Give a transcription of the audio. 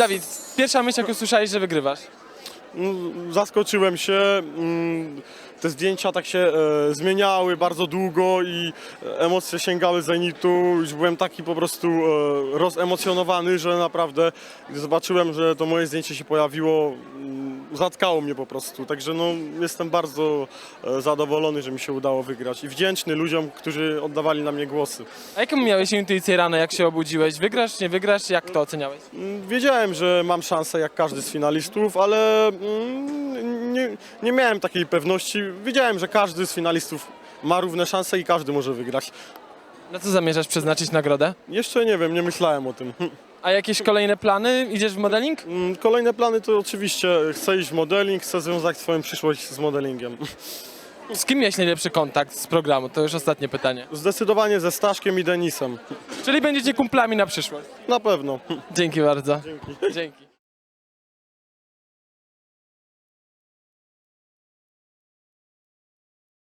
Dawid, pierwsza myśl, jak usłyszałeś, że wygrywasz. Mm, Zaskoczyłem się. mm, Te zdjęcia tak się e, zmieniały bardzo długo i emocje sięgały zenitu. Już byłem taki po prostu e, rozemocjonowany, że naprawdę gdy zobaczyłem, że to moje zdjęcie się pojawiło, mm, zatkało mnie po prostu. Także no, jestem bardzo e, zadowolony, że mi się udało wygrać i wdzięczny ludziom, którzy oddawali na mnie głosy. A jaką miałeś intuicję rano, jak się obudziłeś? Wygrasz, nie wygrasz? Jak to oceniałeś? Mm, Wiedziałem, że mam szansę jak każdy z finalistów, ale mm, nie, nie miałem takiej pewności. Wiedziałem, że każdy z finalistów ma równe szanse i każdy może wygrać. Na co zamierzasz przeznaczyć nagrodę? Jeszcze nie wiem, nie myślałem o tym. A jakieś kolejne plany? Idziesz w modeling? Mm, Kolejne plany to oczywiście chcę iść w modeling, chcę związać swoją przyszłość z modelingiem. Z kim miałeś najlepszy kontakt z programu? To już ostatnie pytanie. Zdecydowanie ze Staszkiem i Denisem. Czyli będziecie kumplami na przyszłość. Na pewno. Dzięki bardzo. Dzięki. Dzięki.